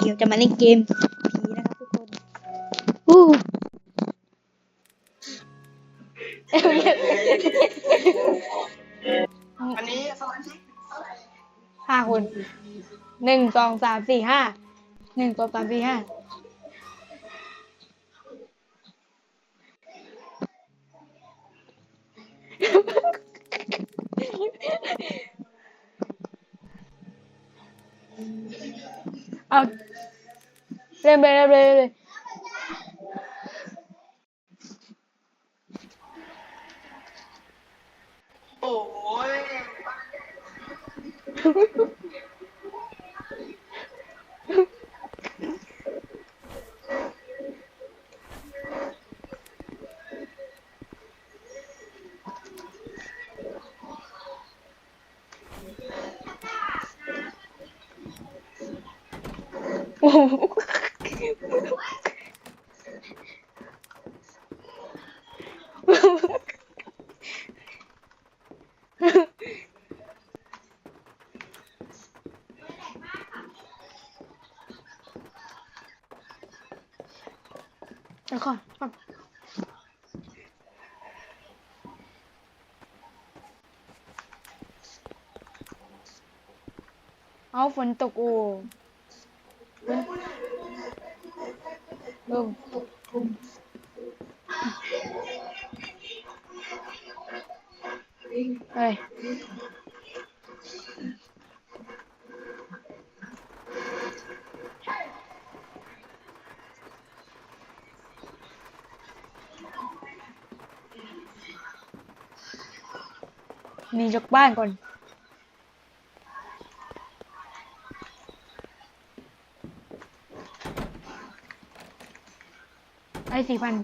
เขียวจะมาเล่นเกมผีนะครับทุกคนอู้อันนี้สมาชิกห้าคนหนึ่งสองสามสี่ห้าหนึ่งสองสามสี่ห้า เอาเริ่มเเอ้ยโอ้โหเดี๋ยวก่อนก่อนเอาฝนตกโอ้ ลงเฮ้ยหนีจากบ้านก่ อนไอ้สี่พัน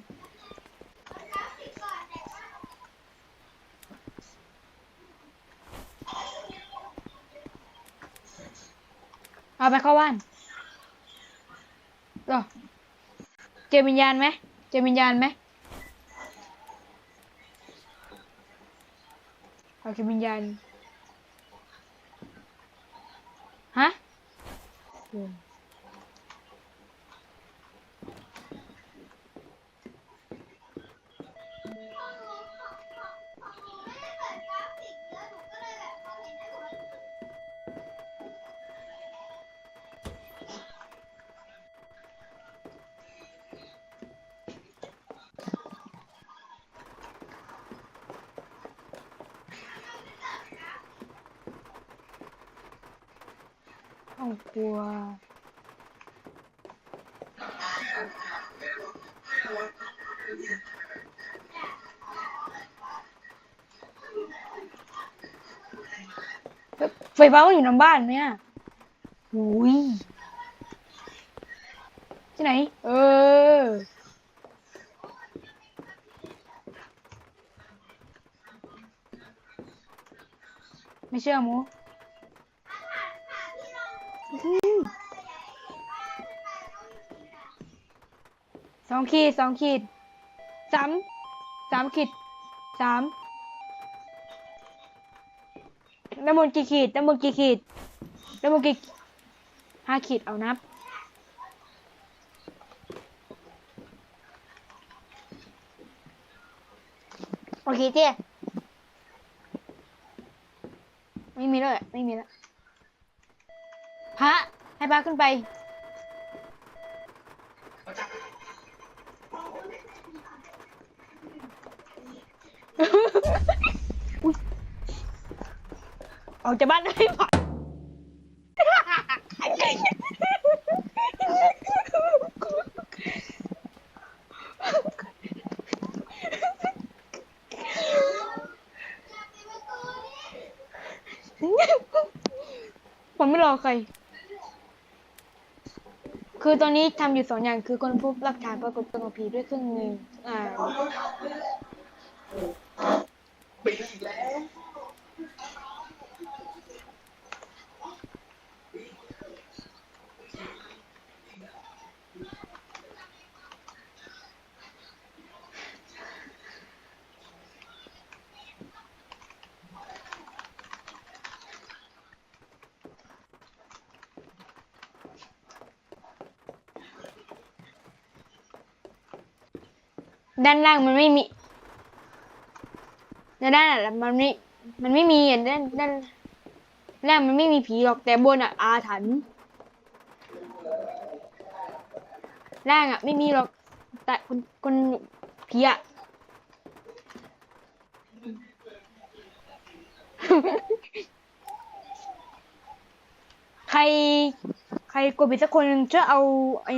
เอาไปเข้าบ้านเหรอเจอวิญญาณไหมเจอวิญญาณไหมเอาเจอวิญญาณ ห้องครัวไฟฟ้าก็อยู่ในบ้านเนี่ยหุยที่ไหน เออ ไม่เชื่อมู องขีดสองขีดสามสามขีดสามน้ำมันต์กี่ขีดน้ำมันต์กี่ขีดน้ำมันต์กี่ห้าขีดเอานับโอเคเจ๊ไม่มีแล้วไม่มีแล้วพระให้พระขึ้นไป ออกจากบ้านได้ไหมผมไม่รอใคร คือตอนนี้ทำอยู่สองอย่างคือคนพบหลักฐานปรากฏตัวผีด้วยเครื่องมืออ่า ด้านล่างมันไม่มีด้านล่างอะมันไม่มันไม่มีอะด้านด้านล่างมันไม่มีผีหรอกแต่บนอะอาถรรพ์ล่างอะไม่มีหรอกแต่คนคนผีอะใคร ใครกดผิดสักคนหนึ่งช่วยเอาไอ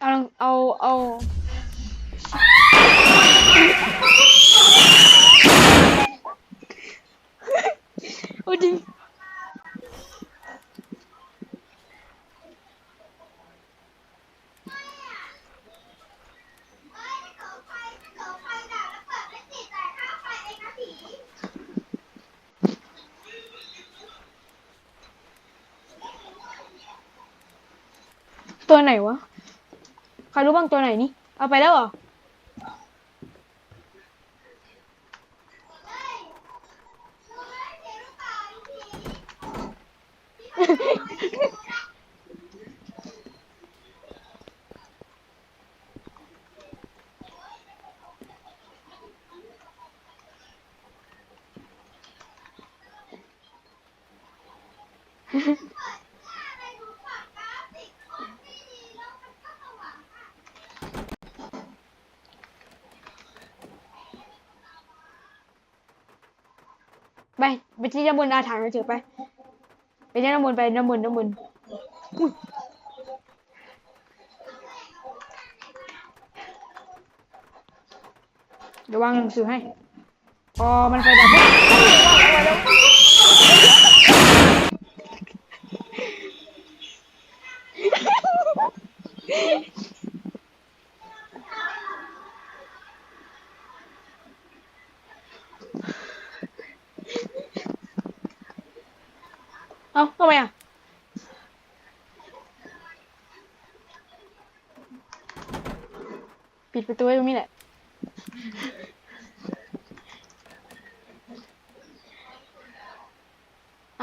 เอาเอาเอาโอ้จริง ตัวไหนวะ ใครรู้บ้างตัวไหนนี่ เอาไปแล้วเหรอ ไปที่น้ำมนต์อาถรรพ์เถอไป ไปที่น้ำมนต์ไปน้ำมนต์น้ำมนต์เดี๋ยววางหนังสือให้พอมันไฟดับปุ๊บเอาไว้แล้วเอาทำไมอะ ปิดประตูไว้ตรงนี้แหละเ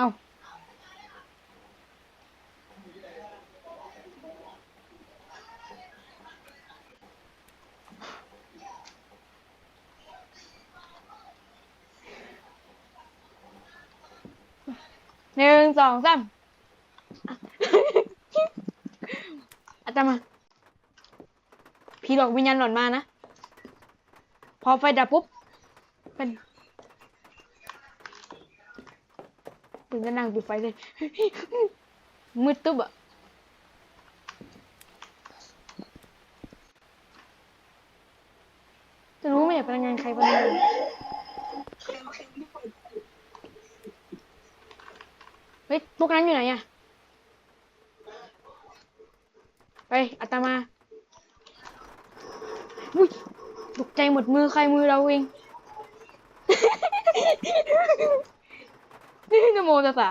อกวิญญาณหลอนมานะ พอไฟดับปุ๊บ เป็นปืนก็นั่งปิดไฟเลย มืดตึ๊บอะจะรู้ไหมเนี่ยพนักงานใครพนักงานเฮ้ย พวกนั้นอยู่ไหนอะไปอาตมาอุ้ย ตกใจหมดมือใครมือเราเองนะโมตัสสะ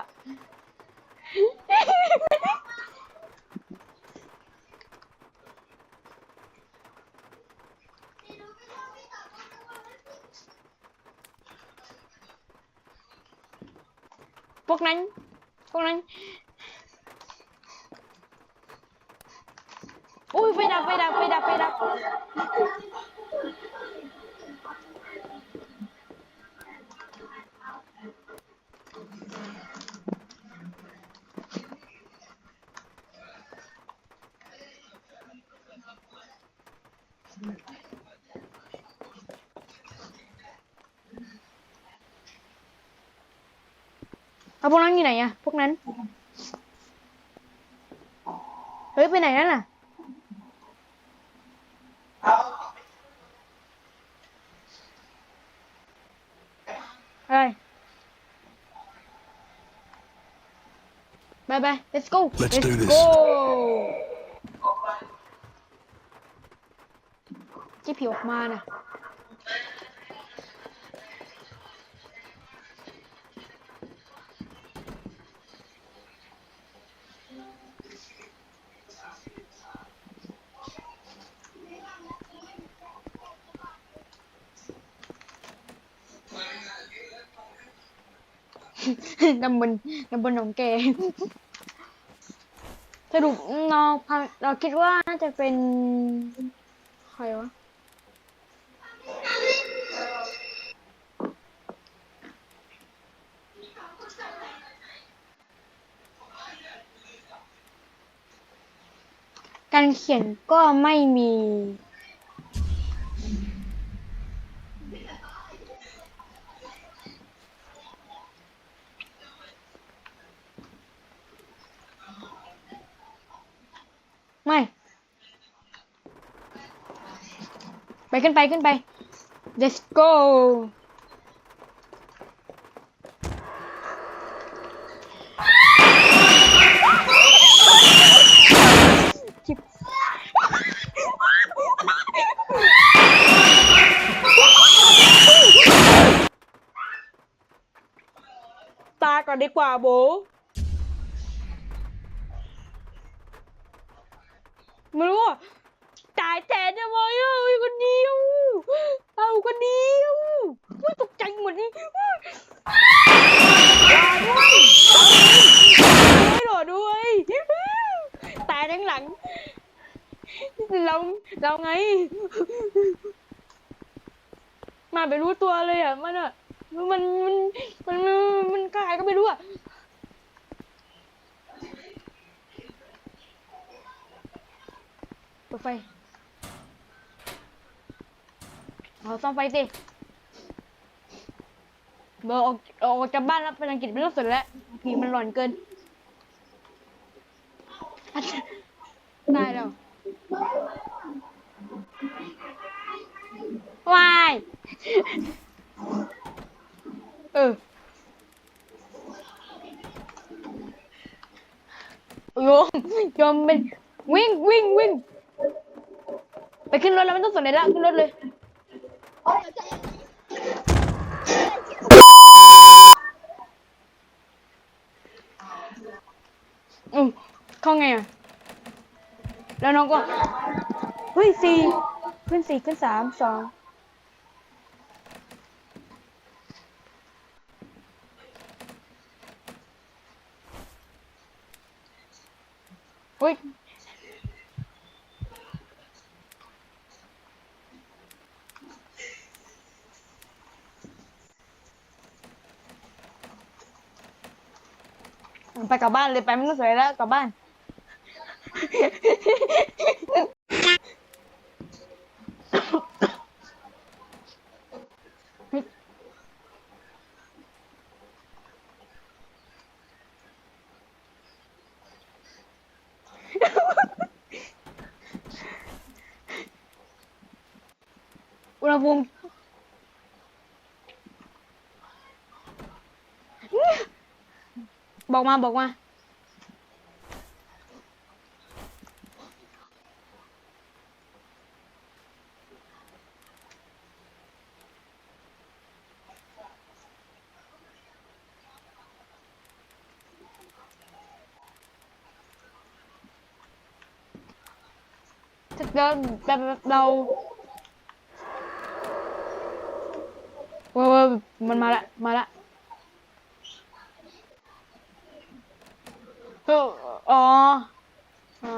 พวกนั้น พวกนั้น โอ้ยไฟดับไฟดับไฟดับไฟดับ เอาพวกนั้นอยู่ไหนอะพวกนั้น เฮ้ยไปไหนนั่นน่ะอะไรบายบาย let's go Let's do this. go ที่ผิวออกมาน่ะ ตำบลตำบลหนองแกสรุปเราเราคิดว่าน่าจะเป็นใครวะการเขียนก็ไม่มี ไป ขึ้นไปขึ้นไป let's go จิบตาก่อนดีกว่าโบ ไม่รู้อะ จ่ายแทนทำไมอะอยู่คนเดียวเอาคนเดียวอุ๊ยตกใจหมดนี่รอด้วยรอด้วยตายทั้งหลัง เราเราไง มาไปรู้ตัวเลยอะมันอะมันมันมันมันมันกายก็ไม่รู้อะเปิดไฟ เอาซ่อมไฟสิเบอร์ออกออกจากบ้านแล้วเป็นอังกฤษไม่ต้องสนแล้วผีมันหลอนเกินได้แล้ววายเออโยมโยมเป็นวิ่งวิ่งวิ่งไปขึ้นรถแล้วไม่ต้องสนเลยละขึ้นรถเลย อืมเข้าไงอะแล้วน้องก็เฮ้ยสี่ขึ้นสี่ขึ้นสามสองเฮ้ย ไปกลับบ้านเลยไปไม่ต้องสวยแล้วกลับบ้าน อุณหภูมิ บอกมาบอกมาเราแบบเราเเอออ๋ออ๋อ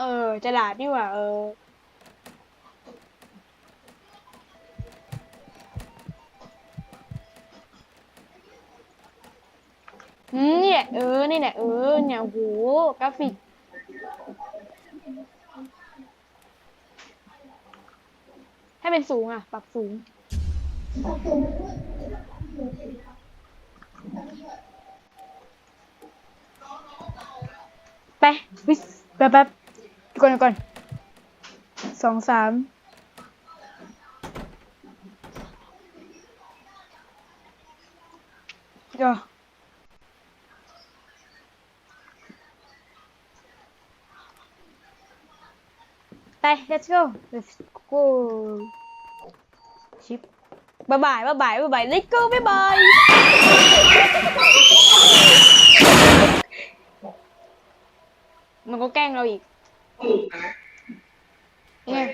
เออฉลาดนี่หว่าเอออืมเนี่ยเออนี่แหละเออเนี่ยโหกราฟิกให้เป็นสูงอะ ปรับสูง ไปวิสแป๊บแป๊บเดี๋ยวก่อนเดี๋ยวก่อนสองสามเดี๋ยวไป let's go let's go ชิปบ๊ายบายบ๊ายบายบ๊ายบาย let's go บ๊ายบาย มันก็แกล้งเราอีกเนี่ย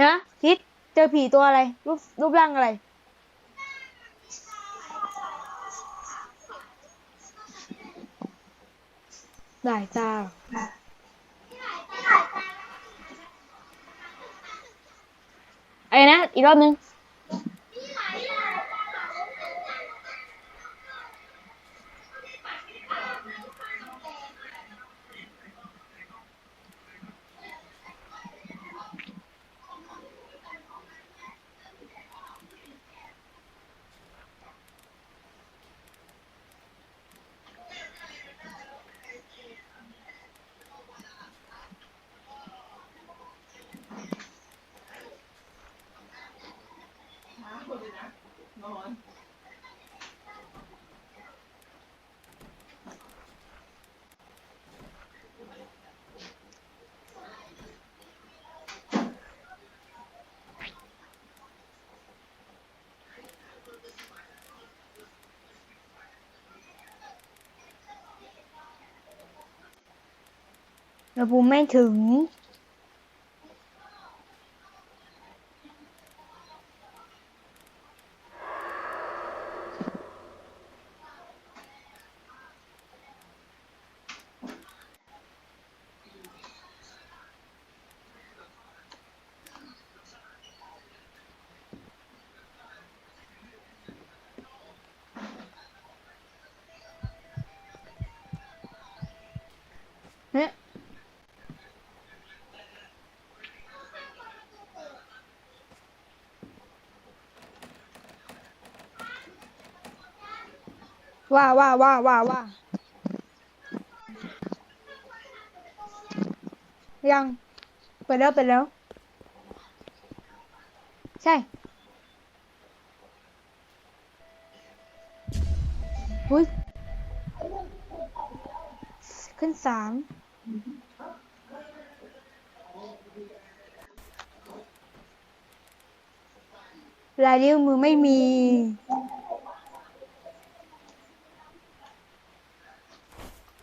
นะคิดเจอผีตัวอะไร รูปรูปร่างอะไรได้จ้าไอ้นะ อีกรอบนึง อุณหภูมิไม่ถึง ว่าว่าว่าว่าว่ายังเปิดแล้วเปิดแล้ว ใช่หุ้ยขึ้นสามลายนิ้วมือไม่มี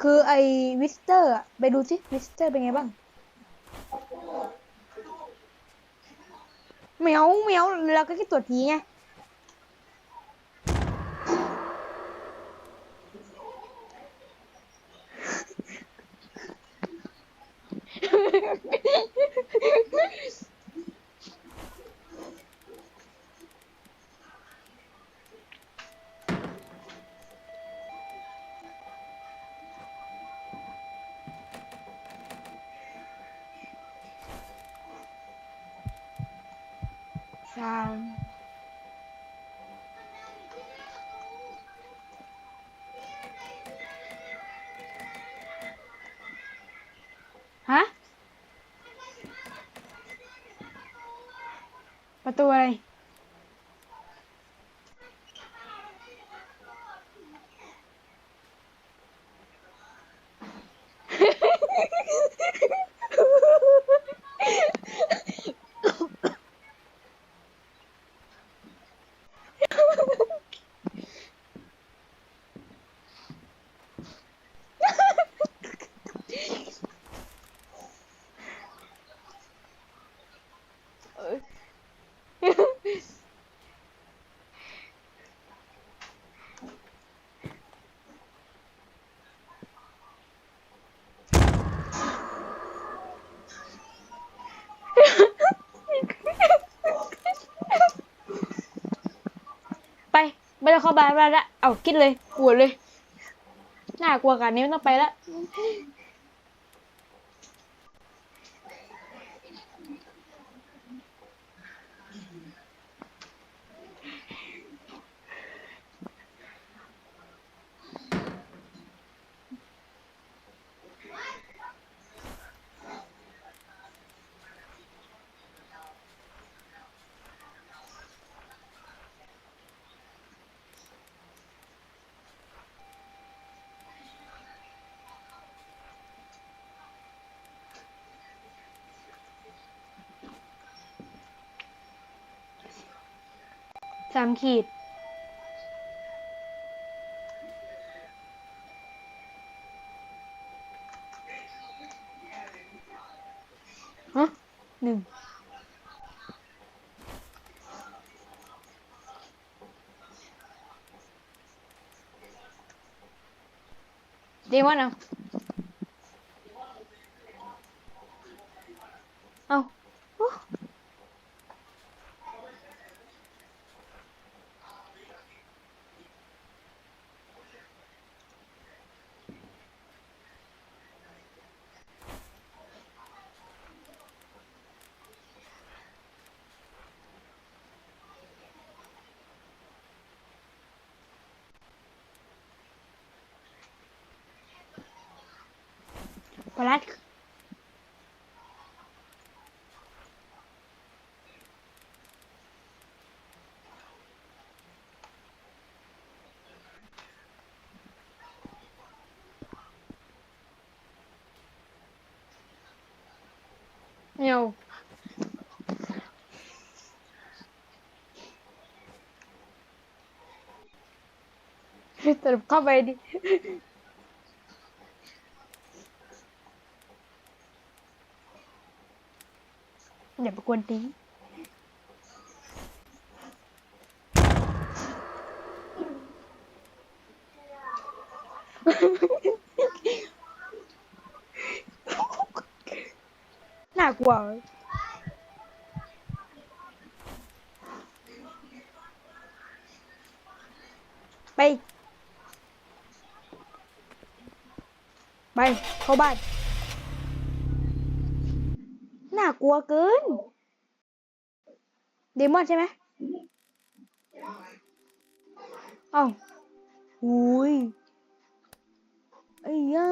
คือไอวิสเตอร์อะไปดูสิวิสเตอร์เป็นไงบ้างเหมียวเหมียวเราก็แค่ตรวจผีไง สามฮะ ประตูอะไร ไป จะเข้าบ้านแล้วละเอาคิดเลยปวดเลย น่ากลัวกันนี้ไม่ต้องไปละ สามขีด ฮะหนึ่งเดมอนเอาเอาโอ้ ปลัดเนี ยวสรุปเข้าไกลัวเกิน เดมอนใช่ไหมเอาอุ้ยไอ้ย่า